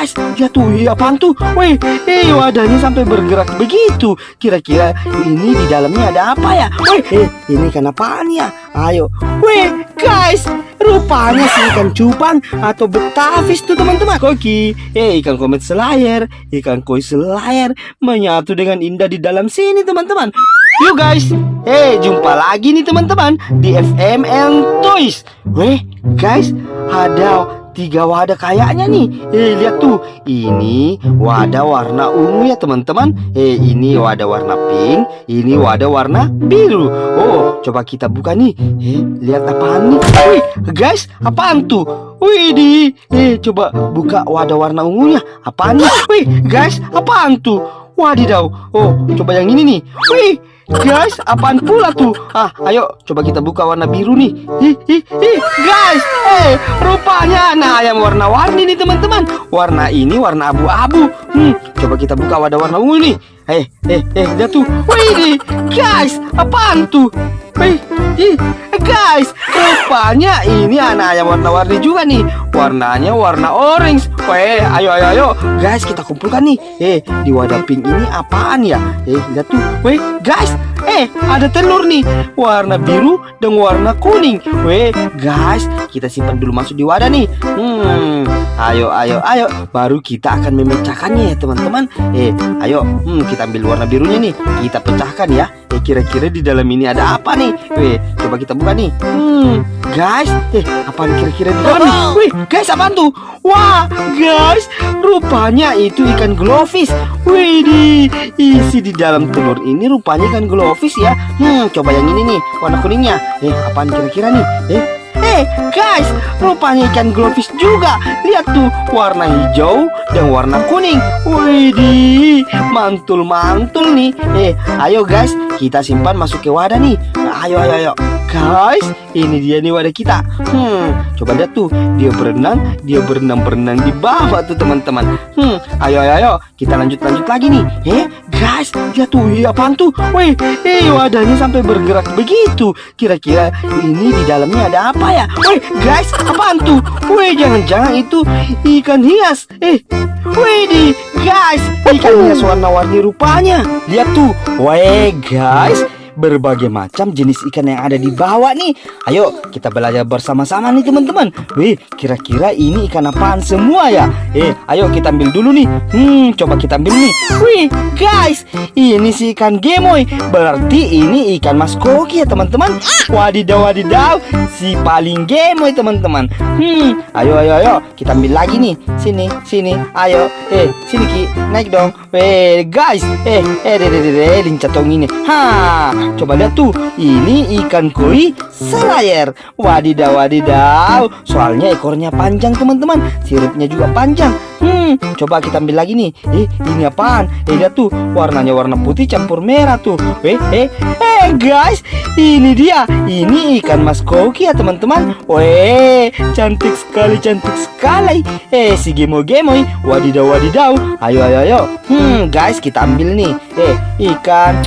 guys, lihat tuh, iya apaan tuh? Wih, eh wadahnya sampai bergerak begitu. Kira-kira ini di dalamnya ada apa ya? Wih, eh ini ikan apaan ya? Ayo, wih, guys, rupanya si ikan cupang atau betavis tuh teman-teman. Koki, eh ikan komet selayar, ikan koi selayar menyatu dengan indah di dalam sini teman-teman. Yuk guys, eh jumpa lagi nih teman-teman di FML Toys. Weh, guys, ada tiga wadah kayaknya nih. Eh lihat tuh, ini wadah warna ungu ya teman-teman. Eh ini wadah warna pink, ini wadah warna biru. Oh, coba kita buka nih. Eh lihat apaan nih? Wih, guys, apaan tuh? Wih di, eh coba buka wadah warna ungunya. Apaan nih? Wih, guys, apaan tuh? Wadidaw. Oh, coba yang ini nih. Wih, guys, apaan pula tuh? Ah, ayo coba kita buka warna biru nih. Ih, ih, ih, guys, eh, rupanya nah ayam warna-warni nih teman-teman. Warna ini warna abu-abu. Hmm, coba kita buka wadah warna ungu nih. Eh, eh, eh, lihat tuh. Wih, guys, apaan tuh? Wih, ih, guys, rupanya ini anak ayam warna-warni juga nih. Warnanya warna orange. Weh, ayo, ayo, ayo, guys, kita kumpulkan nih. Eh, di wadah pink ini apaan ya? Eh, lihat tuh. Weh, guys, eh, ada telur nih. Warna biru dan warna kuning. Weh, guys, kita simpan dulu masuk di wadah nih. Hmm, ayo, ayo, ayo. Baru kita akan memecahkannya ya, teman-teman. Eh, ayo, hmm, kita ambil warna birunya nih. Kita pecahkan ya. Eh, kira-kira di dalam ini ada apa nih? Weh, coba kita buka nih. Hmm, guys, eh, apaan kira-kira di dalam nih? Wih, guys, apaan tuh? Wah, guys, rupanya itu ikan glowfish. Wih, di isi di dalam telur ini rupanya ikan glowfish ya. Hmm, coba yang ini nih, warna kuningnya. Eh, apaan kira-kira nih? Eh, Eh guys, rupanya ikan glowfish juga. Lihat tuh, warna hijau dan warna kuning. Widih, mantul-mantul nih. Eh, ayo guys, kita simpan masuk ke wadah nih. Ayo, ayo, ayo. Guys, ini dia nih wadah kita. Hmm, coba lihat tuh, dia berenang, dia berenang-berenang di bawah tuh teman-teman. Hmm, ayo, ayo, ayo, kita lanjut-lanjut lagi nih. Eh, guys, lihat tuh, iya apaan tuh? Wih, eh wadahnya sampai bergerak begitu. Kira-kira ini di dalamnya ada apa ya? Wih, guys, apaan tuh? Wih, jangan-jangan itu ikan hias. Eh, wih di, guys, ikan hias warna-warni rupanya. Lihat tuh, wih, guys, berbagai macam jenis ikan yang ada di bawah nih. Ayo kita belajar bersama-sama nih teman-teman. Wih, kira-kira ini ikan apaan semua ya? Eh, ayo kita ambil dulu nih. Hmm, coba kita ambil nih. Wih, guys, ini si ikan gemoy. Berarti ini ikan mas koki ya teman-teman. Wadidaw, wadidaw, si paling gemoy teman-teman. Hmm, ayo, ayo, ayo, kita ambil lagi nih. Sini, sini, ayo. Eh, sini ki, naik dong. Weh, guys, eh, eh, deh, deh, deh, deh, lincatong ini. Ha, Coba lihat tuh, ini ikan koi selayar. Wadidaw, wadidaw. Soalnya ekornya panjang teman-teman, siripnya juga panjang. Hmm, coba kita ambil lagi nih. Eh, ini apaan? Eh, lihat tuh, warnanya warna putih campur merah tuh. Eh, eh, eh, guys, ini dia. Ini ikan mas koki ya teman-teman. Weh, cantik sekali, cantik sekali. Eh, si gemo gemoy. Wadidaw, wadidaw. Ayo, ayo, ayo. Hmm, guys, kita ambil nih. Eh, ikan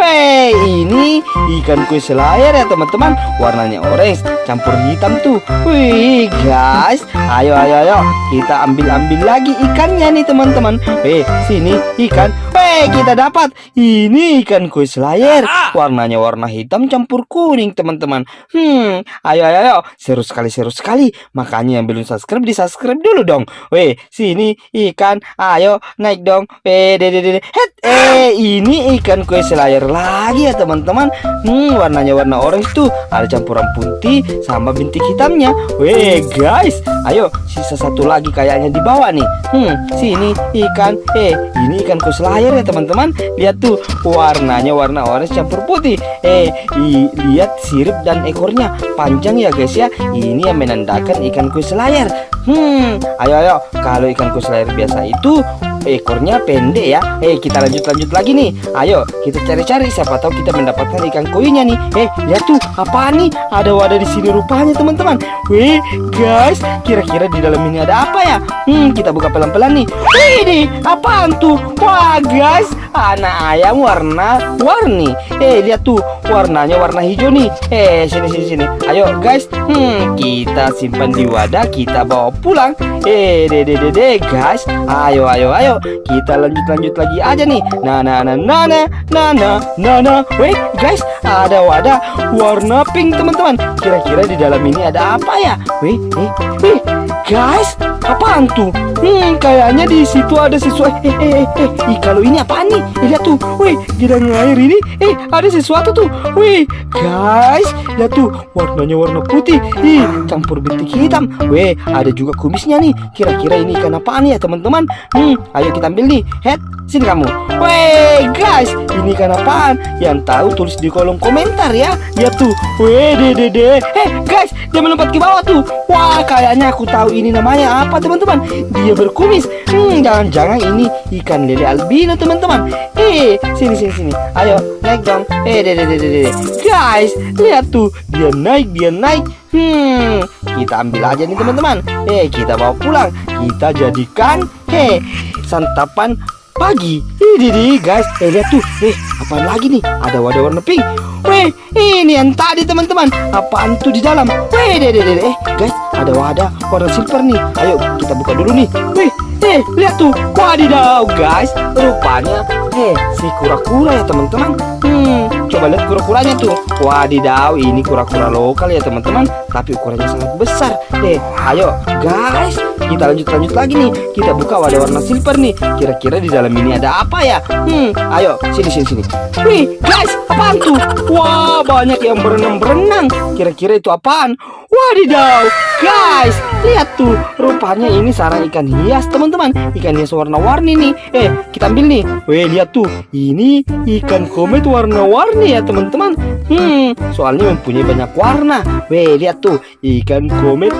Weh, ini ikan kue selayar ya teman-teman. Warnanya orange, campur hitam tuh. Wih guys, ayo ayo ayo. Kita ambil-ambil lagi ikannya nih teman-teman. Eh, sini ikan. Weh, kita dapat. Ini ikan kue selayar. Warnanya warna hitam campur kuning teman-teman. Hmm, ayo ayo ayo. Seru sekali, seru sekali. Makanya yang belum subscribe, di subscribe dulu dong. Weh, sini ikan. Ayo, naik dong. Weh, dede dede Het, eh, ini ikan kue selayar lagi ya teman-teman. Hmm warnanya warna orange tuh Ada campuran putih sama bintik hitamnya. Weh guys Ayo sisa satu lagi kayaknya di bawah nih. Hmm sini ikan. Eh ini ikan kue selayar ya teman-teman. Lihat tuh warnanya warna orange campur putih. Eh lihat sirip dan ekornya Panjang ya guys ya. Ini yang menandakan ikan kue selayar Hmm ayo ayo. Kalau ikan kue selayar biasa itu ekornya pendek ya. Eh, kita lanjut-lanjut lagi nih. Ayo, kita cari-cari siapa tahu kita mendapatkan ikan koinya nih. Eh, lihat tuh, apa nih? Ada wadah di sini rupanya, teman-teman. Wih, guys, kira-kira di dalam ini ada apa ya? Hmm, kita buka pelan-pelan nih. Wih, nih, apaan tuh? Wah, guys, anak ayam warna-warni. Eh, lihat tuh warnanya warna hijau nih. Eh, sini sini sini. Ayo guys, hmm, kita simpan di wadah, kita bawa pulang. Eh, de de de de guys. Ayo ayo ayo, kita lanjut lanjut lagi aja nih. Nah nah nah nah nah nah nah nah. nah. Wait guys, ada wadah warna pink teman-teman. Kira-kira di dalam ini ada apa ya? wait, eh, wait guys, apaan tuh? Hmm, kayaknya di situ ada sesuatu. Eh, eh, eh, eh, Ih, kalau ini apaan nih? Eh, lihat tuh, wih, gudang air ini. Eh, ada sesuatu tuh. Wih, guys, lihat tuh, warnanya warna putih. Ih, campur bintik hitam. Wih, ada juga kumisnya nih. Kira-kira ini ikan apaan ya, teman-teman? Hmm, ayo kita ambil nih. Head, sini kamu. Wih, guys, ini ikan apaan? Yang tahu tulis di kolom komentar ya. Lihat tuh. Wih, dede, dede. Eh, guys, dia melompat ke bawah tuh. Wah, kayaknya aku tahu ini namanya apa, teman-teman. Dia berkumis. Hmm, jangan-jangan ini ikan lele albino, teman-teman. Eh, sini, sini, sini. Ayo, naik dong. Eh, dede, dede, dede. Guys, lihat tuh. Dia naik, dia naik. Hmm, kita ambil aja nih teman-teman. Eh, kita bawa pulang. Kita jadikan, heh, santapan pagi. Ini guys, eh lihat tuh, eh apaan lagi nih? Ada wadah warna pink. Weh, ini yang tadi teman-teman. Apaan tuh di dalam? Weh, deh, deh, deh, eh guys, ada wadah warna silver nih. Ayo kita buka dulu nih. Weh, eh lihat tuh, wadidaw guys, rupanya, eh si kura-kura ya teman-teman. Hmm, coba lihat kura-kuranya tuh. Wadidaw, ini kura-kura lokal ya teman-teman, tapi ukurannya sangat besar. Eh, ayo guys, kita lanjut-lanjut lagi nih. Kita buka wadah warna silver nih. Kira-kira di dalam ini ada apa ya? Hmm, ayo sini sini sini. Wih, guys, apaan tuh? Wah, banyak yang berenang-berenang. Kira-kira itu apaan? Wadidaw, guys, lihat tuh. Rupanya ini sarang ikan hias, teman-teman. Ikan hias warna-warni nih. Eh, kita ambil nih. Weh, lihat tuh. Ini ikan komet warna-warni ya, teman-teman. Hmm, soalnya mempunyai banyak warna. Weh, lihat tuh. Ikan komet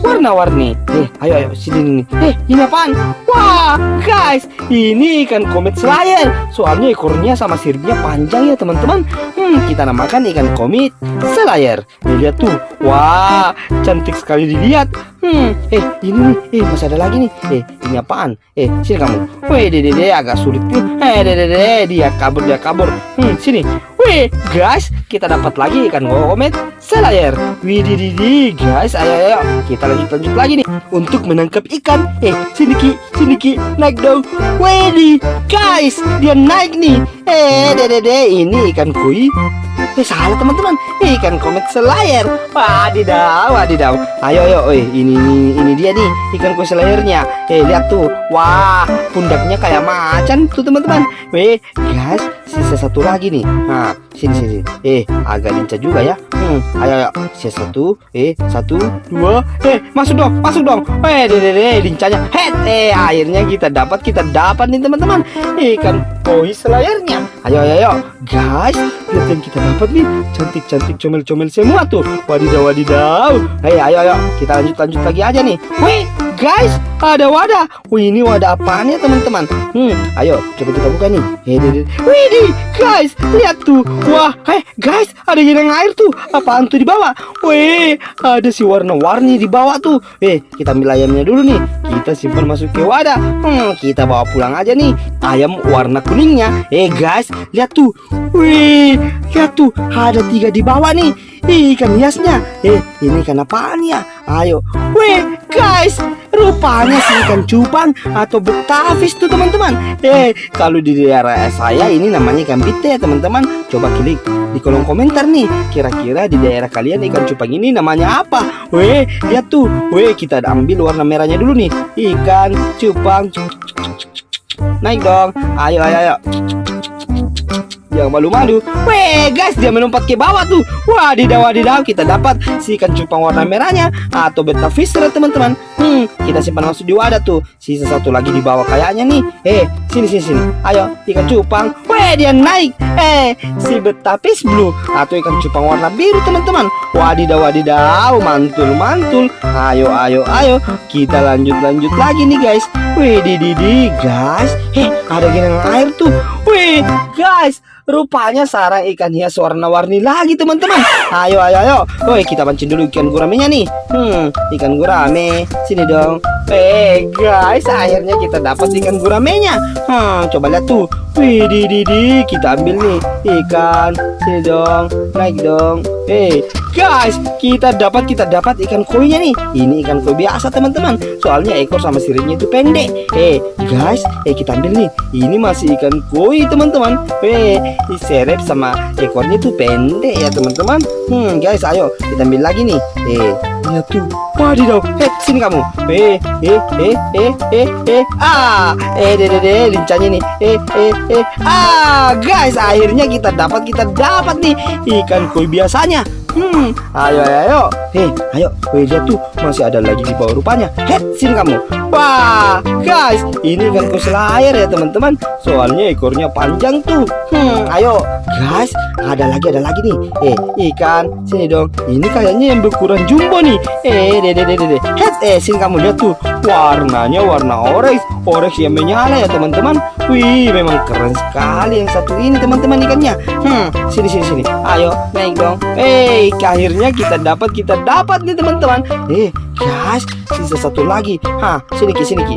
warna-warni. Eh, ayo ayo sini nih. Eh, ini apaan? Wah, guys, ini ikan komet slayer. Soalnya ekornya sama siripnya panjang ya, teman-teman. Hmm, kita namakan ikan komet slayer. Eh, lihat tuh. Wah, cantik sekali dilihat. Hmm, eh ini nih, eh masih ada lagi nih. Eh, ini apaan? Eh, sini kamu. Weh, dede dede agak sulit nih. Eh, dede dede dia kabur dia kabur. Hmm, sini. Wih, guys, kita dapat lagi ikan komet slayer. Widih, widih, guys, ayo, ayo, kita lanjut lanjut lagi nih untuk menangkap ikan. Eh, sini ki, sini ki, naik dong. Widih, guys, dia naik nih. Eh, dede dede, ini ikan koi. Eh, salah teman-teman. Eh, ikan komet slayer. Wadidaw, wadidaw. Ayo, ayo, eh, ini, ini, ini dia nih ikan koi slayernya. Eh, lihat tuh. Wah, pundaknya kayak macan tuh teman-teman. Weh, guys, sisa satu lagi nih. Nah, sini sini. Eh, agak lincah juga ya. Hmm, ayo ayo. Sisa satu. Eh, satu, dua. Eh, masuk dong, masuk dong. Eh, deh deh deh, lincahnya. Head. Eh, akhirnya kita dapat, kita dapat nih teman-teman. Ikan koi selayarnya. Ayo ayo ayo. Guys, lihat yang kita dapat nih. Cantik-cantik comel-comel semua tuh. Wadidaw wadidaw. Ayo ayo ayo. Kita lanjut lanjut lagi aja nih. Wih, guys, ada wadah. Wih, ini wadah apaan ya teman-teman? Hmm, ayo coba kita buka nih. Eh. Wih, guys, lihat tuh. Wah, hei, guys, ada genang air tuh. Apaan tuh di bawah? Wih, ada si warna-warni di bawah tuh. Eh, kita ambil ayamnya dulu nih. Kita simpan masuk ke wadah. Hmm, kita bawa pulang aja nih. Ayam warna kuningnya. Eh, guys, lihat tuh. Wih, lihat tuh. Ada tiga di bawah nih. Ih, ikan hiasnya. Eh, ini ikan apaan ya? Ayo. Wih, guys, rupanya si ikan cupang atau betavis tuh teman-teman. Eh, kalau di daerah saya ini namanya ikan bite ya teman-teman. Coba klik di kolom komentar nih. Kira-kira di daerah kalian ikan cupang ini namanya apa? Weh, lihat tuh. Weh, kita ambil warna merahnya dulu nih. Ikan cupang. Naik dong. Ayo, ayo, ayo. Jangan malu-malu. Weh, guys, dia melompat ke bawah tuh. Wadidaw, wadidaw, kita dapat si ikan cupang warna merahnya atau beta fish teman-teman. Hmm, kita simpan masuk di wadah tuh. Sisa satu lagi di bawah kayaknya nih. Eh, sini sini sini. Ayo ikan cupang. Weh dia naik. Eh si betapis blue atau ikan cupang warna biru teman-teman. Wadidaw wadidaw mantul mantul. Ayo ayo ayo kita lanjut lanjut lagi nih guys. Wih di di di guys. Heh ada genang air tuh. Wih guys Rupanya sarang ikan hias warna-warni lagi teman-teman. Ayo ayo ayo. Woi kita pancing dulu ikan guramenya nih. Hmm ikan gurame. Sini dong. Eh guys akhirnya kita dapat ikan guramenya. Hmm coba lihat tuh. Wih di di di. Kita ambil nih ikan. Sini dong. Naik dong. Eh guys kita dapat kita dapat ikan koi nya nih. Ini ikan koi biasa teman-teman. Soalnya ekor sama siripnya itu pendek. Eh guys eh kita ambil nih. Ini masih ikan koi teman-teman. Eh serep sama ekornya tuh pendek ya teman-teman. Hmm guys ayo kita ambil lagi nih. Eh lihat tuh. Wadidaw Eh sini kamu. Eh eh eh eh eh eh. Ah Eh deh deh deh lincahnya nih. Eh eh eh. Ah guys akhirnya kita dapat kita dapat nih Ikan koi biasanya Hmm, ayo ayo. Hei, ayo. Lihat tuh, masih ada lagi di bawah rupanya. Hei, sini kamu. Wah, guys, ini ikan selayar ya teman-teman. Soalnya ekornya panjang tuh. Hmm, ayo, guys, ada lagi ada lagi nih. Eh, ikan, sini dong. Ini kayaknya yang berukuran jumbo nih. Eh, deh deh deh deh. Hei, eh, sini kamu lihat tuh. Warnanya warna orange, orange yang menyala ya teman-teman. Wih, memang keren sekali yang satu ini teman-teman ikannya. Hmm, sini sini sini. Ayo, naik dong. Eh, akhirnya kita dapat kita dapat nih teman-teman. Eh, guys, sisa satu lagi. Hah, sini ki sini ki.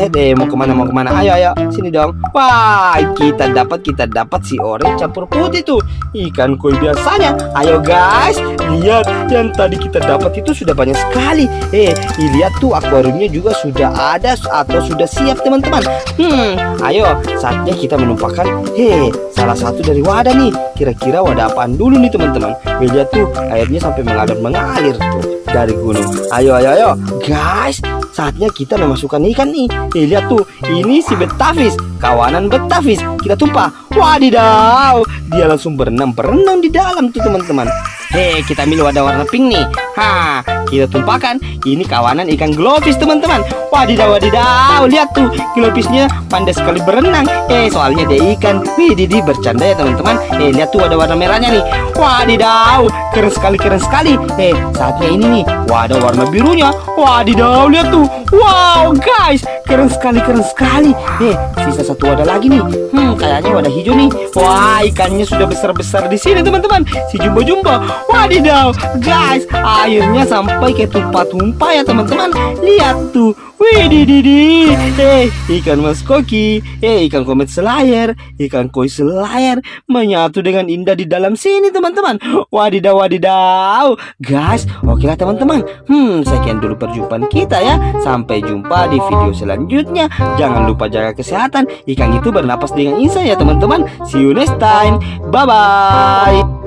Eh, eh, mau ke mana mau ke mana? Ayo ayo, sini dong. Wah, kita dapat kita dapat si orange campur putih tuh. Ikan koi biasanya. Ayo guys, lihat yang tadi kita dapat itu sudah banyak sekali. Eh, lihat tuh akuariumnya juga sudah ada atau sudah siap teman-teman. Hmm, ayo saatnya kita menumpahkan. Hei, salah satu dari wadah nih. Kira-kira wadah apaan dulu nih teman-teman? Lihat tuh airnya sampai mengalir mengalir tuh dari gunung. Ayo ayo ayo, guys. Saatnya kita memasukkan ikan nih. Eh, lihat tuh, ini si Betafis, kawanan Betafis. Kita tumpah. Wadidaw, dia langsung berenang berenang di dalam tuh teman-teman. Hei, kita ambil wadah warna pink nih. Ha, kita tumpahkan. Ini kawanan ikan globis teman-teman. Wadidaw, wadidaw. Lihat tuh, globisnya pandai sekali berenang. Eh, soalnya dia ikan. Wih, Didi bercanda ya teman-teman. Eh, lihat tuh ada warna merahnya nih. Wadidaw, keren sekali, keren sekali. Eh, saatnya ini nih, wadah warna birunya. Wadidaw, lihat tuh. Wow, guys, keren sekali, keren sekali. Eh, sisa satu wadah lagi nih. Hmm, kayaknya wadah hijau nih. Wah, ikannya sudah besar-besar di sini teman-teman. Si jumbo-jumbo. Wadidaw, guys, airnya sampai ke tumpah-tumpah ya teman-teman. Lihat tuh. Wih, di di. Eh, ikan mas koki. Eh, ikan komet selayar. Ikan koi selayar menyatu dengan indah di dalam sini teman-teman. Wadidaw, wadidaw. Guys, oke lah teman-teman. Hmm, sekian dulu perjumpaan kita ya. Sampai jumpa di video selanjutnya. Jangan lupa jaga kesehatan. Ikan itu bernapas dengan insan ya teman-teman. See you next time. Bye bye.